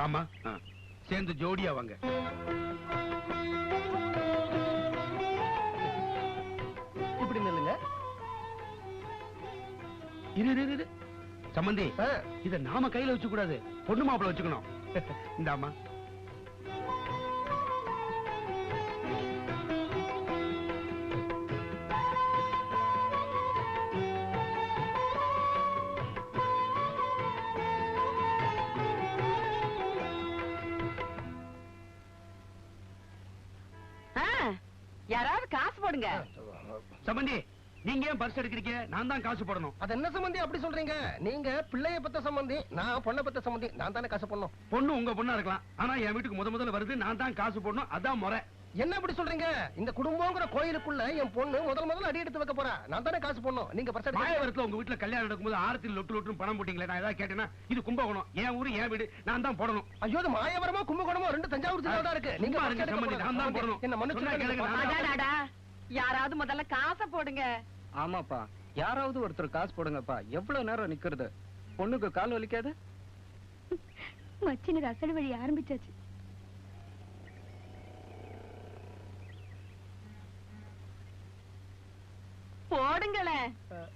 வாமா. சேர்ந்து ஜோடியா வாங்க. இப்படி நில்லுங்க. இரு இரு, இரு சம்பந்தி இத நாம கையில வச்சு கூடாது. பொண்ணு மாப்பிள வச்சுக்கணும். இந்தாமா யாராவது காசு போடுங்க. சம்பந்தி நீங்க ஏன் பர்ஸ் எடுக்கிறீங்க? நான் தான் காசு போடணும். அது என்ன சம்பந்தி அப்படி சொல்றீங்க? நீங்க பிள்ளைய பத்த சம்பந்தி நான் பொண்ணை பத்த சம்பந்தி நான் தானே காசு பண்ணணும் பொண்ணு உங்க பொண்ணா இருக்கலாம். ஆனா என் வீட்டுக்கு முத முதல்ல வருது நான் தான் காசு போடணும். அதான் முறை. என்ன இப்படி சொல்றீங்க? இந்த குடும்பங்கிற கோயிலுக்குள்ள என் பொண்ணு முதல் முதல்ல அடி எடுத்து வைக்க போறா. நான் தானே காசு பண்ணணும் நீங்க எடுத்து மாயவரத்துல உங்க வீட்டுல கல்யாணம் நடக்கும்போது ஆரத்தில் லொட்டு லொட்டு பணம் போட்டீங்களே நான் ஏதாவது கேட்டேன்னா இது கும்பகோணம். என் ஊரு என் வீடு நான் தான் போடணும். ஐயோ இது மாயவரமோ கும்பகோணமோ ரெண்டு தஞ்சாவூர் ஜில்லா தான் இருக்கு. நீங்க நான் தான். போடணும். என்ன அடாடாடா. யாராவது முதல்ல காசை போடுங்க. ஆமாப்பா. யாராவது ஒருத்தர் காசு போடுங்கப்பா. எவ்வளவு நேரம் நிக்கிறது? பொண்ணுக்கு கால் வலிக்காது? மச்சினர் அசல் வழி ஆரம்பிச்சாச்சு.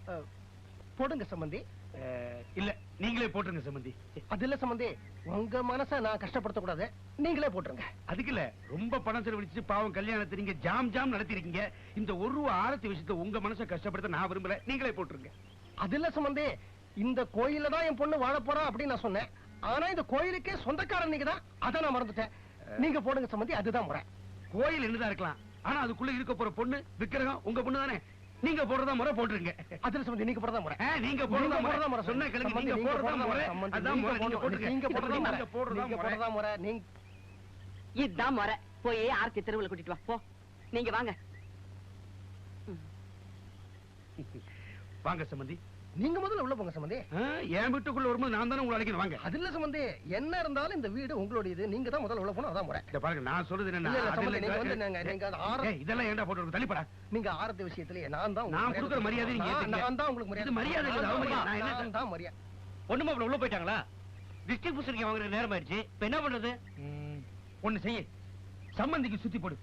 அஹ், போடுங்க சம்பந்தி. இல்ல நீங்களே போட்டுருங்க சம்பந்தி. அது இல்ல சம்பந்தி. உங்க மனச நான் கஷ்டப்படுத்த கூடாது நீங்களே போட்டுருங்க. அதுக்கு இல்ல ரொம்ப பணம் செலவழிச்சு பாவம் கல்யாணத்தை நீங்க ஜாம் ஜாம் நடத்திருக்கீங்க. இந்த ஒரு ரூபா ஆரத்தி விஷயத்தை உங்க மனசை கஷ்டப்படுத்த நான் விரும்பல. நீங்களே போட்டுருங்க. அது இல்ல சம்பந்தி. இந்த கோயில்ல தான் என் பொண்ணு வாழ போறா அப்படின்னு நான் சொன்னேன். ஆனா இந்த கோயிலுக்கே சொந்தக்காரன் நீங்க தான். அதை நான் மறந்துட்டேன். நீங்க போடுங்க சம்பந்தி அதுதான் முறை. கோயில் என்னதான் இருக்கலாம். ஆனா அதுக்குள்ள இருக்க போற பொண்ணு விக்கிரகம் உங்க பொண்ணு தானே நீங்க போடுறதா முறை போட்டுருங்க. அதுல சம்பந்தி நீங்க போடுறதா முறை. நீங்க போடுறதா நீங்க முறை சொன்ன சம்பந்தி, நீங்க போடுறதா முறை. அதான் முறை நீங்க போட்டுருங்க நீங்க போடுறதா முறை. நீங்க போடுறதா முறை. போடுறதா முறை. நீங்க இதுதான் முறை. போய் ஆர்த்தி தெருவுல கூட்டிட்டு வா. போ. நீங்க வாங்க. வாங்க சம்பந்தி. நீங்க முதல்ல உள்ள போங்க சம்பந்தி. என் வீட்டுக்குள்ள வரும்போது நான் தானே உங்களை அழைக்கணும்? வாங்க. அது இல்ல சம்பந்தி. என்ன இருந்தாலும் இந்த வீடு உங்களுடையது. நீங்க தான் முதல்ல உள்ள போகணும் அதான் முறை. பாருங்க நான் சொல்றது என்ன இதெல்லாம் ஏன்டா போட்டு தள்ளிப்படா. நீங்க ஆரத்தி விஷயத்திலேயே நான் தான் நான் கொடுக்குற மரியாதை நீங்க நான் தான் உங்களுக்கு மரியாதை மரியாதை இல்ல, நான். தான் மரியாதை. மாப்பிள்ள உள்ள போயிட்டாங்களா? டிஸ்ட்ரிபியூஷன் வாங்குற நேரம் ஆயிடுச்சு. இப்ப என்ன பண்றது? ஒண்ணு செய்ய. சம்பந்திக்கு சுத்தி போடு.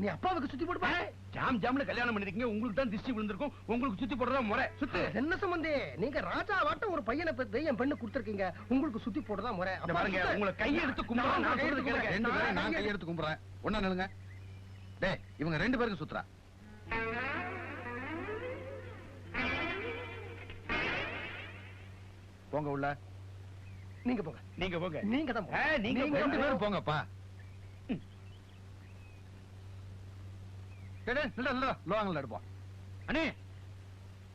நீ அப்பாவுக்கு சுத்தி போடுப்பா ஜாம் ஜாம்ல கல்யாணம் பண்ணிருக்கீங்க உங்களுக்கு தான் திருஷ்டி விழுந்திருக்கும். உங்களுக்கு சுத்தி போடுறதா முறை. சுத்து. என்ன சம்பந்தி? நீங்க ராஜா வாட்ட ஒரு பையனை பெத்து என் பெண்ணு கொடுத்திருக்கீங்க. உங்களுக்கு சுத்தி போடுறதா முறை. பாருங்க உங்களை கையெடுத்து கும்பிடுறேன். ரெண்டு பேரும் நான் கையெடுத்து கும்பிடுறேன். ஒண்ணா நில்லுங்க. டேய் இவங்க ரெண்டு பேருக்கு சுத்துறா. போங்க உள்ள. நீங்க போங்க. நீங்க போங்க. நீங்க தான். நீங்க ரெண்டு. பேரும் போங்கப்பா. எடுப்போம். அண்ணே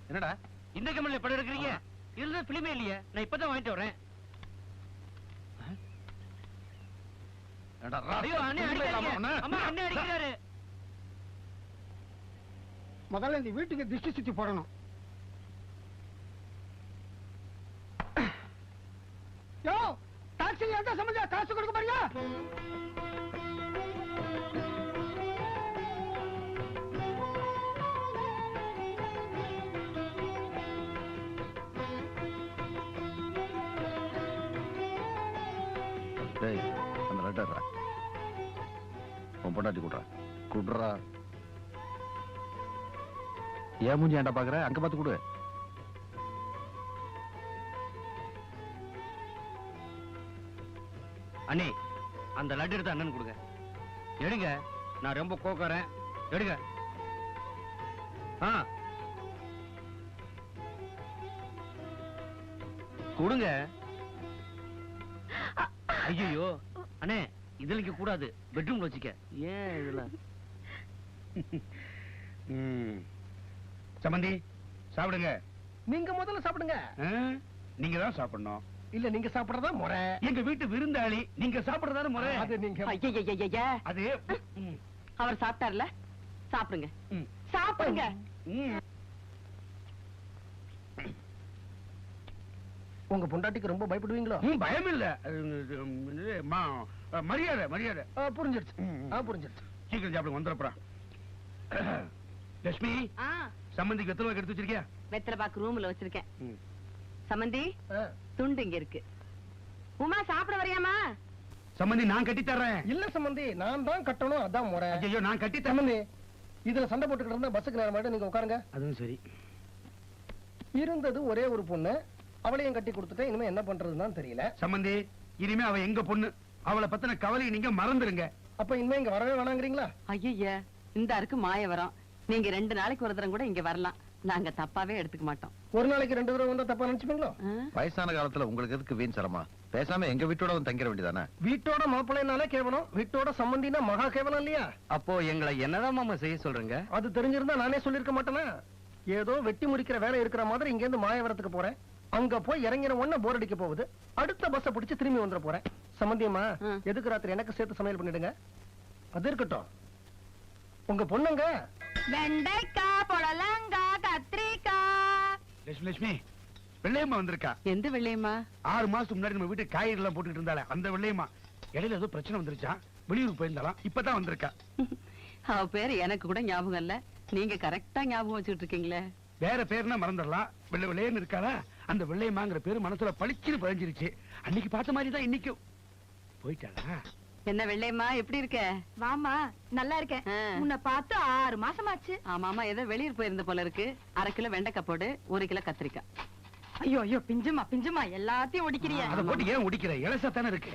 என்னடா? இந்த கம்பெனில படம் எடுக்கிறீங்க? இதுல பிலிமே இல்லையே. நான் இப்பதான் வாங்கிட்டு வரேன் முதல்ல இந்த வீட்டுக்கு திருஷ்டி சுத்தி போடணும். யோ டாக்ஸி எந்த சம்பந்தம் காசு கொடுக்க பாருங்க அந்த உன் பொண்டாட்டி கூடுறா கூடுறா. ஏன் மூஞ்சி ஏன்டா பாக்குற? அங்க பார்த்து கொடு. அண்ணே அந்த லட்டு எடுத்து அண்ணன் கொடுங்க. எடுங்க. நான் ரொம்ப கோக்கறேன் எடுங்க. ஆ. கொடுங்க. ஐயோ அண்ணே இதுல கூடாது. பெட்ரூம்ல வச்சுக்க. ஏன் இதுல. சம்பந்தி சாப்பிடுங்க. நீங்க முதல்ல சாப்பிடுங்க. நீங்க தான் சாப்பிடணும். இல்ல நீங்க சாப்பிடுறதா முறை. எங்க வீட்டு விருந்தாளி நீங்க சாப்பிடுறதான முறை. அது நீங்க ஐயா அது அவர் சாப்பிட்டார்ல? சாப்பிடுங்க. சாப்பிடுங்க. உங்க பொண்டாட்டிக்கு ரொம்ப பயப்படுவீங்களோ? பயம் இல்ல அது, இது, மா- மரியாதை மரியாதை. புரிஞ்சிருச்சு. புரிஞ்சிருச்சு. சீக்கிரம் சாப்பிடுங்க வந்துடுறா லட்சுமி ஆ. சம்பந்திக்கு எத்தனை ரூபாய்க்கு எடுத்து வச்சிருக்கியா? வெத்தலை பாக்கு ரூம்ல வச்சிருக்கேன். ஆ. துண்டு இங்க இருக்கு. உமா சாப்பிட வரியாமா சம்பந்தி நான் கட்டி தர்றேன். இல்ல சம்பந்தி நான் தான் கட்டணும் அதான் முறை. ஐயோ நான் கட்டி தரேன் சம்பந்தி இதுல சண்டை போட்டுக்கிட்டு இருந்தா பஸ்ஸுக்கு நேரம் நீங்க உட்காருங்க. அதுவும் சரி. இருந்தது ஒரே ஒரு பொண்ணு. அவளையும் கட்டி கொடுத்துட்டேன். இனிமே என்ன பண்றதுன்னு தெரியல. சம்பந்தி இனிமே அவ எங்க பொண்ணு? அவளை பத்தின கவலையை நீங்க மறந்துருங்க. அப்ப இனிமே இங்க வரவே வேணாங்கிறீங்களா? ஐய இந்த அருக்கு மாய வரோம். நீங்க ரெண்டு நாளைக்கு ஒரு தரம் கூட இங்க வரலாம். நாங்க தப்பாவே எடுத்துக்க மாட்டோம். ஒரு நாளைக்கு ரெண்டு தடவை வந்தா தப்பா நினைச்சுப்பீங்களோ? வயசான காலத்துல உங்களுக்கு எதுக்கு வீண் சிரமா பேசாம எங்க வீட்டோட வந்து தங்கிட வேண்டியதானே? வீட்டோட மாப்பிள்ளைனாலே கேவலம். வீட்டோட சம்பந்தினா மகா கேவலம் இல்லையா? அப்போ எங்களை என்னதான் மாமா செய்ய சொல்றீங்க? அது தெரிஞ்சிருந்தா நானே சொல்லிருக்க மாட்டேனா? ஏதோ வெட்டி முடிக்கிற வேலை இருக்கிற மாதிரி இங்க இருந்து மாயவரத்துக்கு போறேன். அங்க போய் இறங்கின உடனே போர் அடிக்க போகுது. அடுத்த பஸ்ஸ பிடிச்சு திரும்பி வந்துட போறேன். சம்பந்தியம்மா ம். எதுக்கு ராத்திரி எனக்கு சேர்த்து சமையல் பண்ணிடுங்க? அது இருக்கட்டும். உங்க பொண்ணுங்க? வெண்டைக்காய் புடலங்காய் கத்திரிக்காய் லட்சுமி லட்சுமி வெள்ளையம்மா வந்திருக்கா. எந்த வெள்ளையம்மா? ஆறு மாசத்துக்கு முன்னாடி நம்ம வீட்டு காய்கறி எல்லாம் போட்டுட்டு இருந்தாலே அந்த வெள்ளையம்மா. இடையில ஏதோ பிரச்சனை வந்துருச்சான் வெளியூருக்கு போயிருந்தாலாம் இப்பதான் வந்திருக்கா. அவ பேரு எனக்கு கூட ஞாபகம் இல்ல. நீங்க கரெக்டா ஞாபகம் வச்சுட்டு இருக்கீங்களே. வேற பேர்னா மறந்துடலாம். வெள்ளை வெள்ளையன்னு இருக்காளா? அந்த வெள்ளையம்மாங்கிற பேரு மனசுல பளிச்சுன்னு பதிஞ்சிருச்சு. அன்னைக்கு பார்த்த மாதிரி தான் இன்னைக்கும். போயிட்டாளா? என்ன வெள்ளையம்மா எப்படி இருக்க? வாமா நல்லா இருக்கேன். உன்னை பார்த்து ஆறு மாசமாச்சு. ஆமாமா ஏதோ வெளியூர் போயிருந்த போல இருக்கு. அரை கிலோ வெண்டைக்காய் போடு ஒரு கிலோ கத்திரிக்காய். ஐயோ ஐயோ பிஞ்சுமா பிஞ்சுமா எல்லாத்தையும் ஒடிக்கிறிய. அதை போட்டு ஏன் உடிக்கிற இலசா தானே இருக்கு.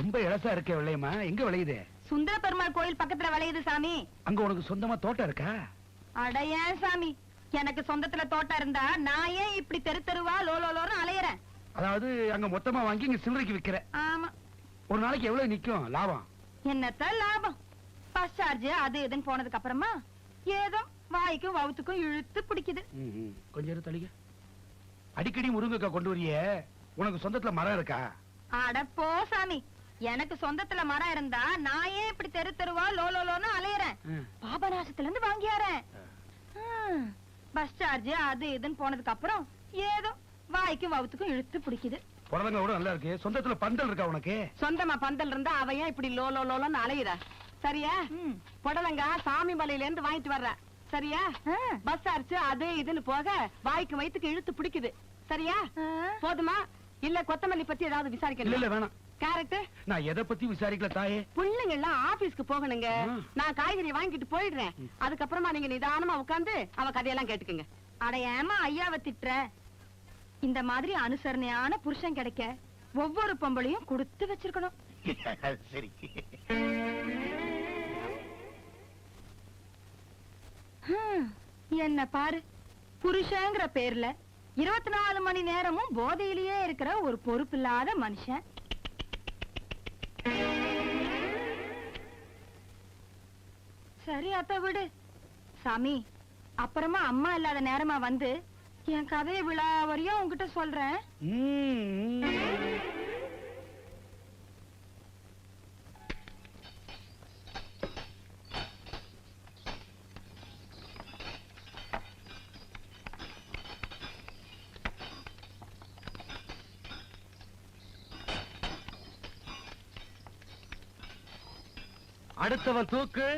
ரொம்ப இலசா இருக்கே வெள்ளையம்மா எங்க விளையுது? சுந்தர பெருமாள் கோயில் பக்கத்துல விளையுது சாமி. அங்க உனக்கு சொந்தமா தோட்டம் இருக்கா? அட ஏன் சாமி எனக்கு சொந்தத்துல தோட்டம் இருந்தா நான் ஏன் இப்படி தெரு தெருவா லோ லோ லோன்னு அலையறேன்? அதாவது அங்க மொத்தமா வாங்கி இங்க சில்லறைக்கு விக்கிற ஆமா. ஒரு நாளைக்கு எவ்வளவு நிக்கும்? லாபம். என்னத்த லாபம்? பஸ் சார்ஜ் அது இதுன்னு போனதுக்கு அப்புறமா ஏதோ வாய்க்கும் வவுத்துக்கும் இழுத்து பிடிக்குது. கொஞ்சம் தலிக அடிக்கடி முருங்கைக்காய் கொண்டு வரியே. உனக்கு சொந்தத்துல மரம் இருக்கா? அட போ சாமி. எனக்கு சொந்தத்துல மரம் இருந்தா நான் ஏன் இப்படி தெரு தெருவா லோ லோ லோன்னு அலையறேன். பாபநாசத்துல இருந்து வாங்கியாரேன் பஸ் சார்ஜ் அது இதுன்னு போனதுக்கு அப்புறம் ஏதோ வாய்க்கும் வவுத்துக்கும் இழுத்து பிடிக்குது. புடலங்க கூட நல்லா இருக்கு. சொந்தத்துல பந்தல் இருக்கா உனக்கு? சொந்தமா பந்தல் இருந்தா அவ ஏன் இப்படி லோ லோ லோலன்னு அலையுறா? சரியா? ம். புடலங்க சாமி மலையில இருந்து வாங்கிட்டு வர்ற. சரியா. பஸ் அரிச்சு அது இதுன்னு போக வாய்க்கு வயித்துக்கு இழுத்து பிடிக்குது. சரியா. போதுமா? இல்ல கொத்தமல்லி பத்தி ஏதாவது இல்ல விசாரிக்கணும் இல்ல வேணாம். கேரட் நான் எதை பத்தி விசாரிக்கல தாயே? பிள்ளைங்க எல்லாம் ஆபீஸ்க்கு போகணுங்க. நான் காய்கறி வாங்கிட்டு போயிடுறேன். அதுக்கப்புறமா நீங்க நிதானமா உட்கார்ந்து அவ கதையெல்லாம் கேட்டுக்குங்க. அட ஏமா ஐயாவை திட்டுற? இந்த மாதிரி அனுசரணையான புருஷன் கிடைக்க ஒவ்வொரு பொம்பளையும் கொடுத்து வச்சிருக்கணும். சரி. என்ன பாரு? புருஷங்கிற பேர்ல இருபத்தி நாலு மணி நேரமும் போதையிலேயே இருக்கிற ஒரு பொறுப்பில்லாத மனுஷன். சரி அத்த விடு. சாமி அப்புறமா அம்மா இல்லாத நேரமா வந்து என் கதையை விழா வரையும் உங்ககிட்ட சொல்றேன். அடுத்தவன் தூக்கு.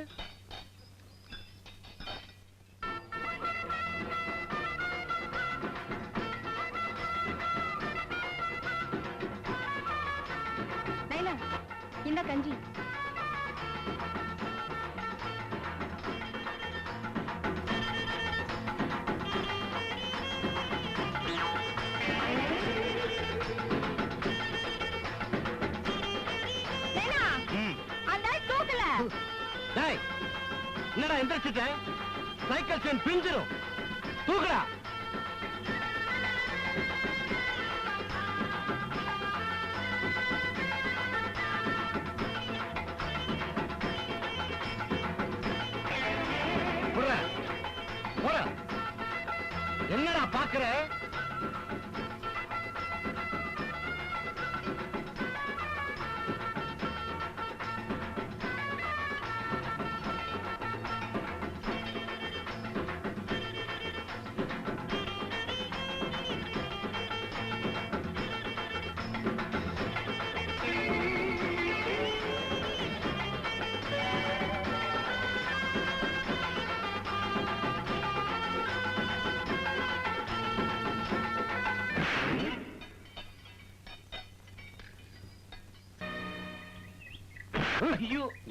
இந்த கஞ்சி. என்னடா எந்திரிச்சிட்ட? Cycle chain பிஞ்சிரும். தூக்குடா.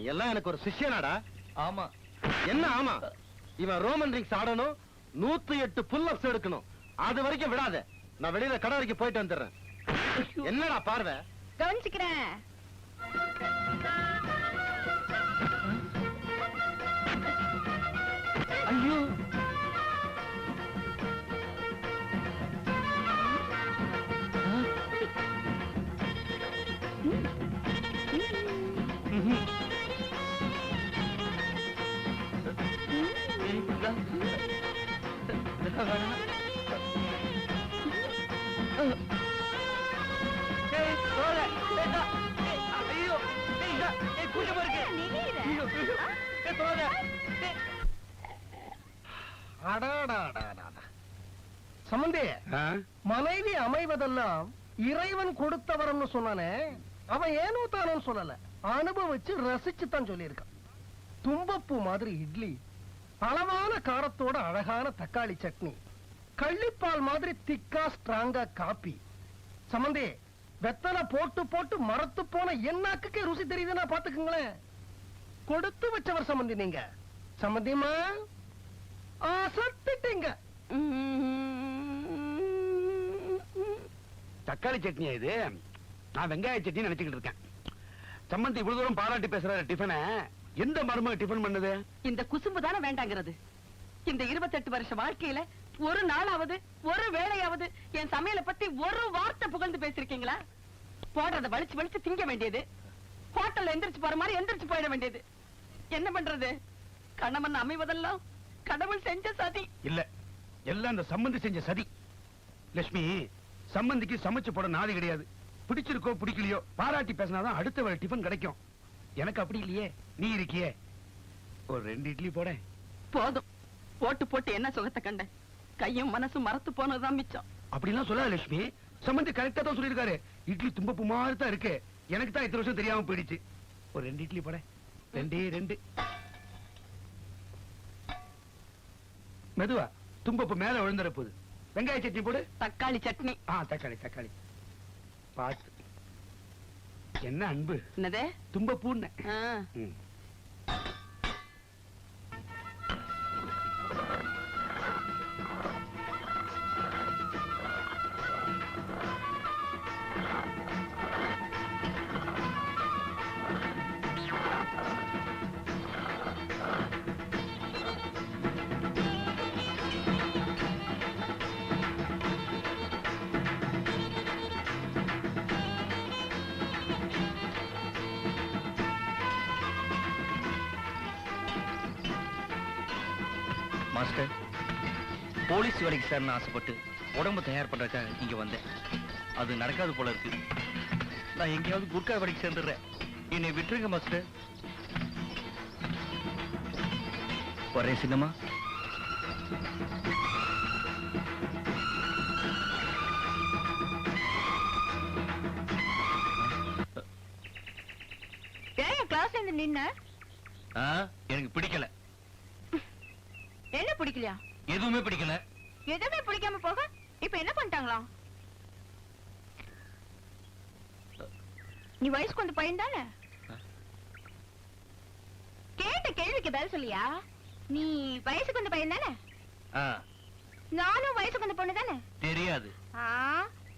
எல்லாம் எனக்கு ஒரு சிஷ்யனாடா. ஆமா. என்ன ஆமா? இவன் ரோமன் ரிங்ஸ் ஆடணும் நூத்தி எட்டு புல் அப்ஸ் எடுக்கணும். அது வரைக்கும் விடாத. நான் வெளியில கடை வரைக்கும் போயிட்டு வந்துடுறேன். என்னடா பார்வை? கவனிச்சுக்கிறேன். அடைவதெல்லாம் இறைவன் கொடுத்தவரம்னு சொன்னானே அவன் ஏனோ தானோ சொல்லல. அனுபவிச்சு ரசிச்சு தான் சொல்லியிருக்கான். தும்பப்பூ மாதிரி இட்லி அளவான காரத்தோட அழகான தக்காளி சட்னி கள்ளிப்பால் மாதிரி திக்கா ஸ்ட்ராங்கா காப்பி. சமந்தி வெத்தலை போட்டு போட்டு மரத்து போன என்னாக்குக்கே ருசி தெரியுதுன்னா பாத்துக்குங்களேன் கொடுத்து வச்சவர் சமந்தி நீங்க. சமந்திமா சத்திட்டீங்க தக்காளி சட்னியா இது? நான் வெங்காய சட்னி நினைச்சுக்கிட்டு இருக்கேன். சம்மந்தி இவ்வளவு தூரம் பாராட்டி பேசுற டிஃபனை. எந்த மருமக டிஃபன் பண்ணுது? இந்த குசும்பு தானே வேண்டாங்கிறது. இந்த இருபத்தெட்டு வருஷ வாழ்க்கையில ஒரு நாளாவது ஒரு வேளையாவது என் சமையலை பத்தி ஒரு வார்த்தை புகழ்ந்து பேசிருக்கீங்களா போடுறத வலிச்சு வலிச்சு திங்க வேண்டியது. ஹோட்டல்ல எந்திரிச்சு போற மாதிரி எந்திரிச்சு போயிட வேண்டியது. என்ன பண்றது? கணவன் அமைவதெல்லாம் கடவுள் செஞ்ச சதி. இல்ல எல்லாம் அந்த சம்மந்தி செஞ்ச சதி. லட்சுமி சம்மந்திக்கு சமைச்சு போட நாதி கிடையாது. பிடிச்சிருக்கோ பிடிக்கலையோ பாராட்டி பேசினாதான் அடுத்த வேளை டிஃபன் கிடைக்கும். எனக்கு அப்படி இல்லையே நீ இருக்கியே. ஒரு ரெண்டு இட்லி போட போதும். போட்டு போட்டு என்ன சுகத்தை கண்ட கையும் மனசும் மறத்து போனதுதான் மிச்சம். அப்படிலாம் சொல்லாத லட்சுமி. சம்மந்தி கரெக்டா தான் சொல்லியிருக்காரு. இட்லி தும்பப்பு மாதிரி தான் இருக்கு. எனக்கு தான் இத்தனை வருஷம் தெரியாம போயிடுச்சு. ஒரு ரெண்டு இட்லி போட ரெண்டே ரெண்டு. மெதுவா தும்பப்பு மேல விழுந்துற போகுது வெங்காய சட்னி போடு. தக்காளி சட்னி. ஆ தக்காளி தக்காளி. பார்த்து என்ன அன்பு? என்னதே? தும்பப்பூன்னு. ஆ. மாஸ்டர். போலீஸ் வேலைக்கு சார்னு ஆசைப்பட்டு உடம்பு தயார் பண்றதுக்காக இங்க வந்தேன். அது நடக்காது போல இருக்கு. நான் எங்கேயாவது குர்கா வேலைக்கு சேர்ந்துடுறேன். என்னை விட்டுருங்க மாஸ்டர். ஏன் கிளாஸ்ல இருந்து நின்ன? எனக்கு பிடிக்கல. என்ன பிடிக்கலையா? எதுவுமே பிடிக்கல. எதுவுமே பிடிக்காம போக? இப்ப என்ன பண்ணிட்டாங்களா? நீ வயசுக்கு வந்த பையன் தானே? கேட்ட கேள்விக்கு பதில் சொல்லியா? நீ வயசுக்கு வந்த பையன் தானே? நானும் வயசுக்கு வந்த பொண்ணு தானே? தெரியாது.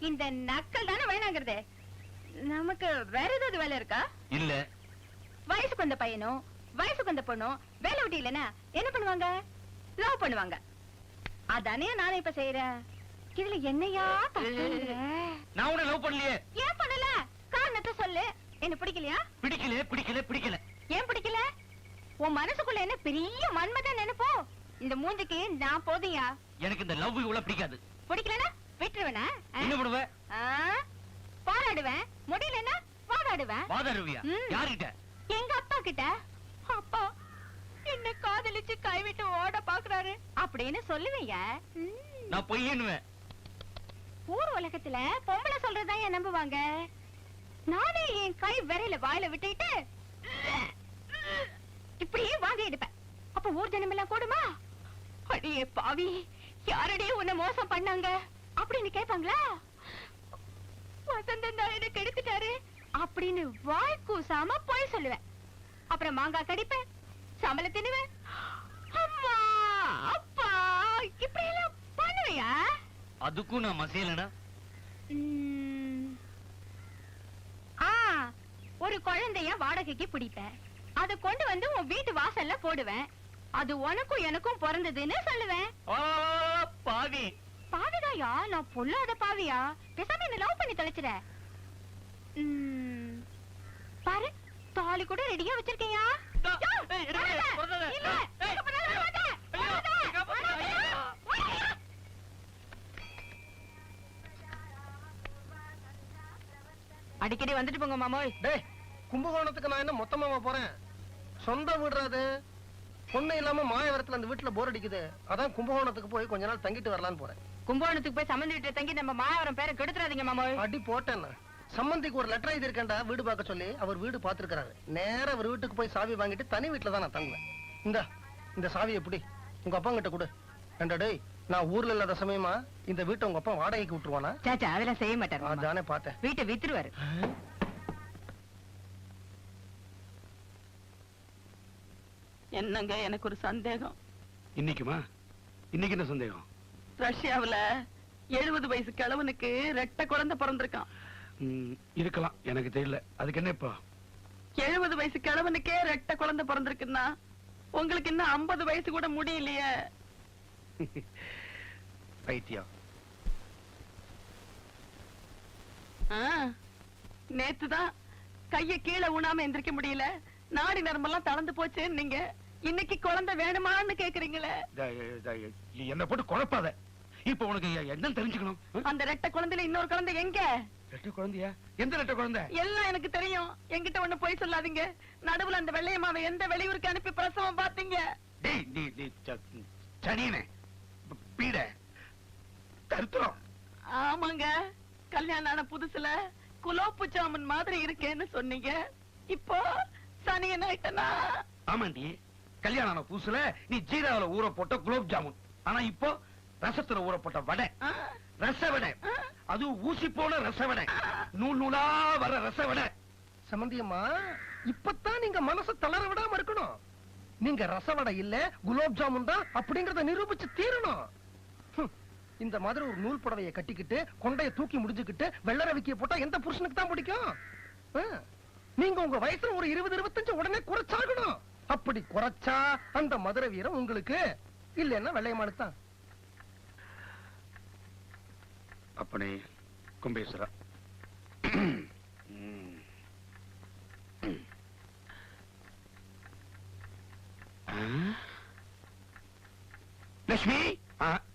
இந்த நக்கல் தானே வேணாங்கிறது. நமக்கு வேற ஏதாவது வேலை இருக்கா? இல்ல. வயசுக்கு வந்த பையனும் வயசுக்கு வந்த பொண்ணும் வேலை விட்டு இல்லைன்னா என்ன பண்ணுவாங்க? லவ் பண்ணுவாங்க. அதானே நானே இப்ப செய்யறேன் இதுல என்னையா? நான் உன்னை லவ் பண்ணலையே. ஏன் பண்ணல? காரணத்தை சொல்லு. என்ன பிடிக்கலையா? பிடிக்கல பிடிக்கல பிடிக்கல. ஏன் பிடிக்கல? உன் மனசுக்குள்ள என்ன பெரிய மன்மதன் நினைப்போ? இந்த மூஞ்சிக்கு நான் போதையா எனக்கு இந்த லவ் இவ்வளவு பிடிக்காது. பிடிக்கலனா விட்டுருவேனா? என்ன பண்ணுவ ஆ? பாராடுவேன். முடியலன்னா வாடாடுவேன் வாதாடுவியா. யாருகிட்ட? எங்க அப்பா கிட்ட. அப்பா என்ன காதலிச்சு கைவிட்டு ஓட பாக்குறாரு. அப்படின்னு சொல்லுவீங்க. நான் பொய்யன்னுவேன். ஊர் உலகத்துல பொம்பளை சொல்றதுதான் ஏன் நம்புவாங்க? நானே என் கை விரையில வாயில விட்டுட்டு இப்படியே வாந்தி எடுப்பேன். அப்ப ஊர் ஜனம் எல்லாம் கூடுமா? அடியே பாவி யாரடியே உன்னை மோசம் பண்ணாங்க? அப்படின்னு கேட்பாங்களா? வசந்தன் தான் என்ன கெடுத்துட்டாரு. அப்படின்னு வாய் கூசாம போய் சொல்லுவேன். அப்புறம் மாங்காய் கடிப்பேன். சம்பள தின்னுவேன் அம்மா அப்பா இப்படி எல்லாம் பண்ணுவியா? அதுக்கும் நான் மசையலனா ம். ஆ ஒரு குழந்தைய வாடகைக்கு பிடிப்பேன் அத கொண்டு வந்து உன் வீட்டு வாசல்ல போடுவேன் அது உனக்கும் எனக்கும் பிறந்ததுன்னு சொல்லுவேன். பாவி. பாவிதாயா? நான் பொல்லாத பாவியா? பேசாம என்ன லவ் பண்ணி தொலைச்சிட பாரு தாலி கூட ரெடியா வச்சிருக்கையா? அடிக்கடி வந்துட்டு போங்க மாமோய். டேய் கும்பகோணத்துக்கு நான் என்ன மொத்தமாவா போறேன்? சொந்த வீடுறாது பொண்ணு இல்லாம மாயவரத்துல அந்த வீட்டுல போர் அடிக்குது. அதான் கும்பகோணத்துக்கு போய் கொஞ்ச நாள் தங்கிட்டு வரலான்னு போறேன். கும்பகோணத்துக்கு போய் சம்மந்தி வீட்டுல தங்கி நம்ம மாயவரம் பேரை கெடுத்துறாதீங்க மாமோய். அடி போட்டேன் நான். சம்மந்திக்கு ஒரு லெட்டர் எழுதி இருக்கேன்டா வீடு பார்க்க சொல்லி அவர் வீடு பார்த்திருக்காரு நேரா அவர் வீட்டுக்கு போய் சாவி வாங்கிட்டு தனி வீட்டுல தான் நான் தங்குவேன். இந்த இந்த சாவி எப்படி? உங்க அப்பா கிட்ட கொடு. ஏண்டா டேய் நான் ஊர்ல இல்லாத சமயமா இந்த வீட்டை உங்க அப்பா வாடகைக்கு விட்டுருவானா? சாச்சா அதெல்லாம் செய்ய மாட்டாரு. அதானே பார்த்தேன். வீட்டை வித்துருவாரு. என்னங்க எனக்கு ஒரு சந்தேகம். இன்னைக்குமா? இன்னைக்கு என்ன சந்தேகம்? ரஷ்யாவுல எழுபது வயசு கிழவனுக்கு ரெட்டை குழந்தை பிறந்திருக்கான். இருக்கலாம். எனக்கு தெரியல. அதுக்கு என்ன இப்போ? எழுபது வயசு கிழவனுக்கே ரெட்டை குழந்தை பிறந்திருக்குன்னா உங்களுக்கு இன்னும் ஐம்பது வயசு கூட முடியலையே. பைத்தியம். நேத்துதான் கைய கீழே ஊனாம எந்திரிக்க முடியல. நாடி நரம்பெல்லாம் தளர்ந்து போச்சு நீங்க இன்னைக்கு குழந்தை வேணுமான்னு கேக்குறீங்களே. என்ன போட்டு குழப்பாத. இப்ப உனக்கு என்ன தெரிஞ்சுக்கணும்? அந்த ரெட்டை குழந்தையில இன்னொரு குழந்தை எங்க? ரெட்டை குழந்தையா? எந்த ரெட்டை குழந்தை? எல்லாம் எனக்கு தெரியும். என்கிட்ட ஒண்ணு போய் சொல்லாதீங்க. நடுவுல அந்த வெள்ளையம்மாவை எந்த வெளியூருக்கு அனுப்பி பிரசவம் பாத்தீங்க டேய் நீ நீ சனியனே. பீட. தருத்திரம். ஆமாங்க. கல்யாணம் ஆன புதுசுல குலோப்பு ஜாமுன் மாதிரி இருக்கேன்னு சொன்னீங்க. இப்போ சனியன் ஆயிட்டனா? ஆமாண்டி. கல்யாணம் ஆன புதுசுல நீ ஜீராவில ஊற போட்ட குலோப் ஜாமுன். ஆனா இப்போ ரசத்துல ஊற போட்ட வடை. ரச வடை அது ஊசி போன ரச வடை நூல் நூலா வர ரச வடை சம்பந்தியம்மா இப்பதான் நீங்க மனசை தளர விடாம இருக்கணும். நீங்க ரசவடை இல்ல குலோப் ஜாமுன் தான் அப்படிங்கறத நிரூபிச்சு தீரணும். இந்த மாதிரி ஒரு நூல் புடவைய கட்டிக்கிட்டு கொண்டைய தூக்கி முடிஞ்சுக்கிட்டு வெள்ளர விக்கிய போட்டா எந்த புருஷனுக்கு தான் பிடிக்கும்? நீங்க உங்க வயசுல ஒரு இருபது இருபத்தஞ்சு உடனே குறைச்சாகணும். அப்படி குறைச்சா அந்த மதுரை வீரம் உங்களுக்கு. இல்லைன்னா வெள்ளையமானுக்கு தான். अपने कुंभेसरा हम्म। लक्ष्मी? हाँ?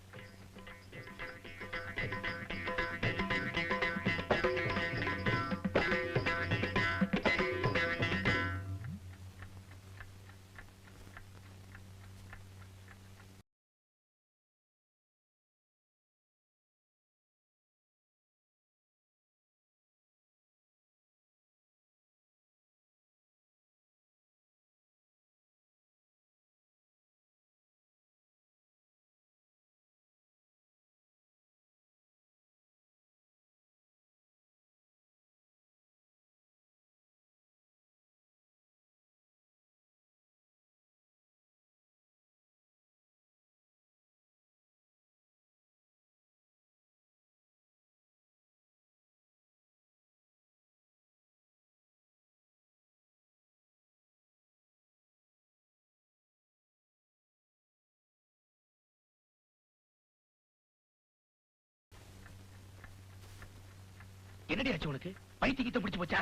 என்னடி ஆச்சு உனக்கு? பைத்தியத்தை பிடிச்சு போச்சா?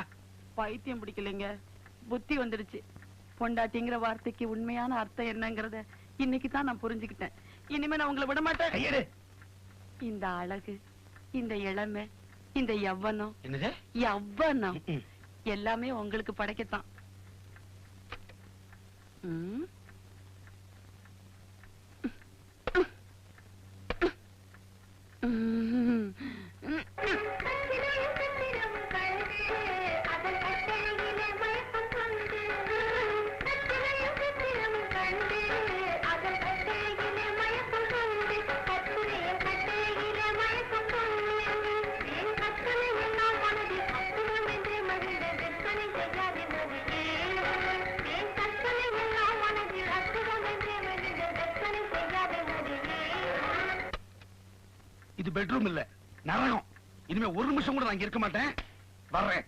பைத்தியம் பிடிக்கலைங்க. புத்தி வந்துடுச்சு. பொண்டாட்டிங்கிற வார்த்தைக்கு உண்மையான அர்த்தம் என்னங்கறத இன்னைக்கு தான் நான் புரிஞ்சுக்கிட்டேன். இனிமே நான் உங்களை விட மாட்டேன். இந்த அழகு இந்த இளமை இந்த யவ்வனம் யவ்வனம். எல்லாமே உங்களுக்கு படைக்கத்தான். இது பெட்ரூம் இல்ல. நரகம். இனிமே ஒரு நிமிஷம் கூட நான் இங்க இருக்க மாட்டேன். வர்றேன்.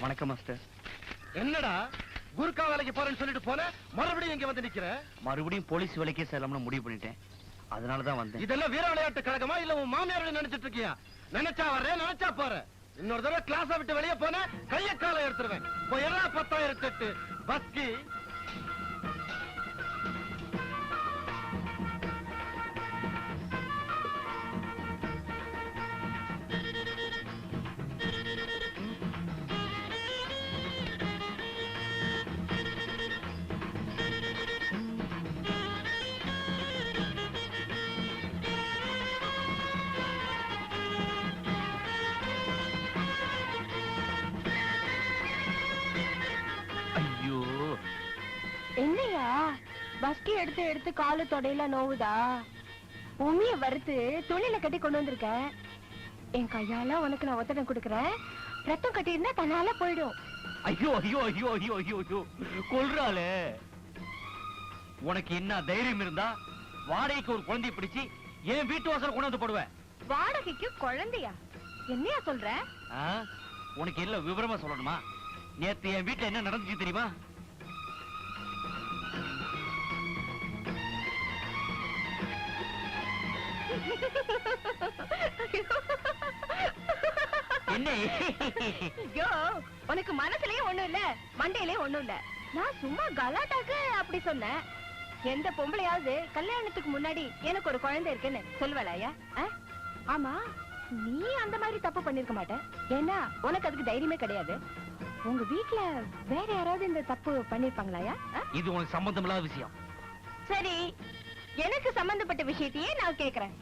வணக்கம் மாஸ்டர். என்னடா? குருக்கா வேலைக்கு போறேன்னு சொல்லிட்டு போன? மறுபடியும் இங்க வந்து நிக்கிற? மறுபடியும் போலீஸ் வேலைக்கே செல்லணும்னு முடிவு பண்ணிட்டேன். அதனால தான் வந்தேன். இதெல்லாம் வீர விளையாட்டு கழகமா? இல்ல உன் மாமியார் நினைச்சிட்டு இருக்கியா? நினைச்சா வர்றேன் நினைச்சா போற. இன்னொரு தடவை கிளாஸ விட்டு வெளியே போன கைய காலை எடுத்துருவேன். பத்தாயிரத்தி எட்டு. பஸ்கி எடுத்து எடுத்து காலு தொடையில நோவுதா? உமிய வறுத்து துணியில கட்டி கொண்டு வந்திருக்கேன் என் கையால உனக்கு நான் ஒத்தடம் கொடுக்கறேன். ரத்தம் கட்டியிருந்தா தன்னால போயிடும். ஐயோ ஐயோ ஐயோ ஐயோ ஐயோ ஐயோ. கொல்றாளே. உனக்கு என்ன தைரியம் இருந்தா வாடகைக்கு ஒரு குழந்தைய பிடிச்சு என் வீட்டு வாசல் கொண்டு வந்து போடுவேன் வாடகைக்கு குழந்தையா? என்னையா சொல்ற? உனக்கு எல்லாம் விவரமா சொல்லணுமா? நேத்து என் வீட்டுல என்ன நடந்துச்சு தெரியுமா? என்ன? ஐயோ உனக்கு மனசுலயே ஒண்ணும் இல்ல மண்டையிலயே ஒண்ணும் இல்ல. நான் சும்மா கலாட்டாக்கு அப்படி சொன்னேன். எந்த பொம்பளையாவது கல்யாணத்துக்கு முன்னாடி எனக்கு ஒரு குழந்தை இருக்குன்னு சொல்லுவலாயா ஆமா நீ அந்த மாதிரி தப்பு பண்ணிருக்க மாட்ட. ஏன்னா உனக்கு அதுக்கு தைரியமே கிடையாது. உங்க வீட்ல வேற யாராவது இந்த தப்பு பண்ணிருப்பாங்களாயா இது உனக்கு சம்பந்தம் இல்லாத விஷயம். சரி எனக்கு சம்பந்தப்பட்ட விஷயத்தையே நான் கேக்குறேன்.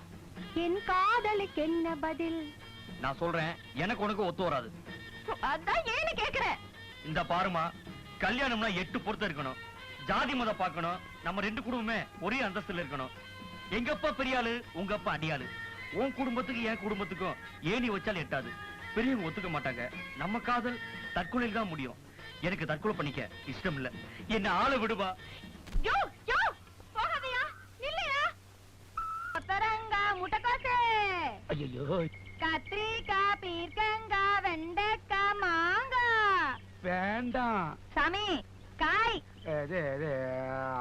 என் காதலுக்கு என்ன பதில்? நான் சொல்றேன் எனக்கு உனக்கு ஒத்து வராது. அதான் ஏன்னு கேக்குறேன் இந்த பாருமா கல்யாணம்னா எட்டு பொறுத்து இருக்கணும். ஜாதி மதம் பார்க்கணும். நம்ம ரெண்டு குடும்பமே ஒரே அந்தஸ்துல இருக்கணும். எங்க அப்பா பெரிய ஆளு உங்க அப்பா அடியாளு? உன் குடும்பத்துக்கு என் குடும்பத்துக்கும் ஏணி வச்சால் எட்டாது. பெரியவங்க ஒத்துக்க மாட்டாங்க. நம்ம காதல் தற்கொலையில் தான் முடியும். எனக்கு தற்கொலை பண்ணிக்க இஷ்டம் இல்ல என்ன ஆளை விடுவா யோ யோ போகாதயா இல்லையா கொத்தரங்கா முட்டைக்கோசு ஐயோ கத்திரிக்காய் பீர்க்கங்காய் வெண்டைக்காய் மாங்காய் வேண்டாம். சாமி காய். இது இது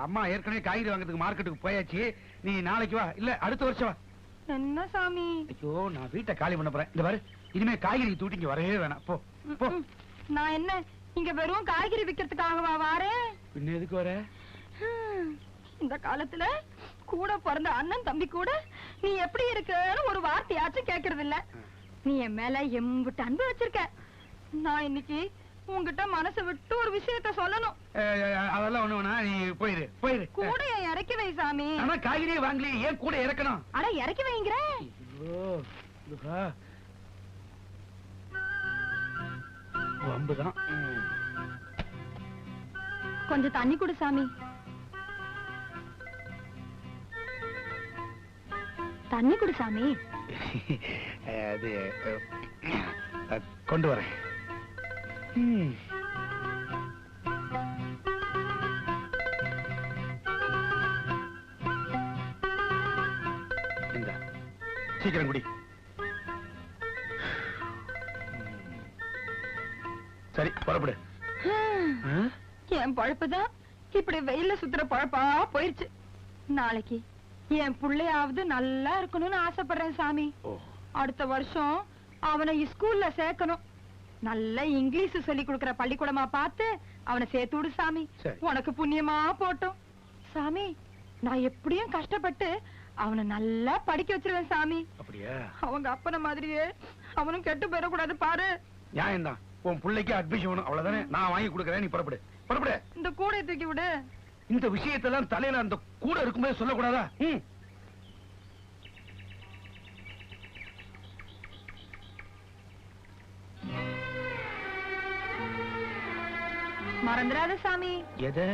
அம்மா ஏற்கனவே காய்கறி வாங்குறதுக்கு மார்க்கெட்டுக்கு போயாச்சு. நீ நாளைக்கு வா. இல்ல அடுத்த வருஷம் வா. என்ன சாமி? ஐயோ நான் வீட்டை காலி பண்ண போறேன். இந்த பாரு இனிமே காய்கறி தூட்டி இங்க வரவே வேணாம். போ போ. நான் என்ன இங்க வெறும் காய்கறி விக்கிறதுக்காகவா வாரேன் பின்ன எதுக்கு வர? இந்த காலத்துல கூட பிறந்த அண்ணன் தம்பி கூட நீ எப்படி இருக்கன்னு ஒரு வார்த்தையாச்சும் கேக்குறது இல்ல நீ என் மேல எம்பிட்டு அன்பு வச்சிருக்க. நான் இன்னைக்கு உன்கிட்ட மனசு விட்டு ஒரு விஷயத்த சொல்லணும். அதெல்லாம் ஒண்ணு வேணா நீ போயிரு போயிரு. கூட இறக்கி வை சாமி. ஆனா காய்கறியே வாங்கலையே ஏன் கூட இறக்கணும்? அட இறக்கி வைங்கிற. ஐயோ இதுவா? வம்புதான் ம். கொஞ்சம் தண்ணி கொடு சாமி. தண்ணி கொடு சாமி. அது கொண்டு வரேன். சீக்கிரம் குடி. சரி புறப்படு? என் பழப்புதான். இப்படி வெயில்ல சுத்துற பழப்பா போயிருச்சு. நாளைக்கு என் புள்ளையாவது நல்லா இருக்கணும்னு ஆசைப்படுறேன் சாமி. அடுத்த வருஷம் அவனை ஸ்கூல்ல சேர்க்கணும். நல்ல இங்கிலீஷ் சொல்லி கொடுக்கிற பள்ளிக்கூடமா பார்த்து அவனை சேர்த்து விடு சாமி. உனக்கு புண்ணியமா போட்டும். சாமி நான் எப்படியும் கஷ்டப்பட்டு அவனை நல்லா படிக்க வச்சிருவேன் சாமி. அப்படியா? அவங்க அப்பன மாதிரியே அவனும் கெட்டு போயிடக்கூடாது பாரு. நியாயம்தான். உன் பிள்ளைக்கு அட்மிஷன் அவ்வளவுதானே? நான் வாங்கி கொடுக்கறேன் நீ புறப்படு. புறப்படு. இந்த கூடையை தூக்கி விடு. இந்த விஷயத்தெல்லாம் தலையில அந்த கூட இருக்கும்போது சொல்லக்கூடாதா? மறந்துடாத சாமி. எதை?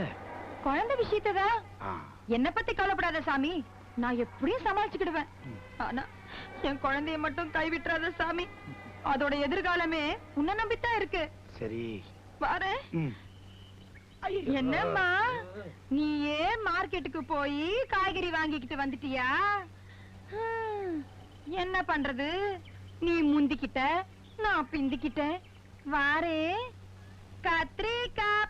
குழந்தை விஷயத்ததான் ஆ. என்ன பத்தி கவலைப்படாத சாமி. நான் எப்படியும் சமாளிச்சுக்கிடுவேன். ஆனா என் குழந்தைய மட்டும் கைவிட்டுறாத சாமி. அதோட எதிர்காலமே உன்னை நம்பித்தான் இருக்கு. சரி. பாரு ம். என்னம்மா? நீயே மார்க்கெட்டுக்கு போய் காய்கறி வாங்கிக்கிட்டு வந்துட்டியா? என்ன பண்றது? நீ முந்திக்கிட்ட நான் பிந்திக்கிட்டேன். வாரே. கத்திரிக்காய்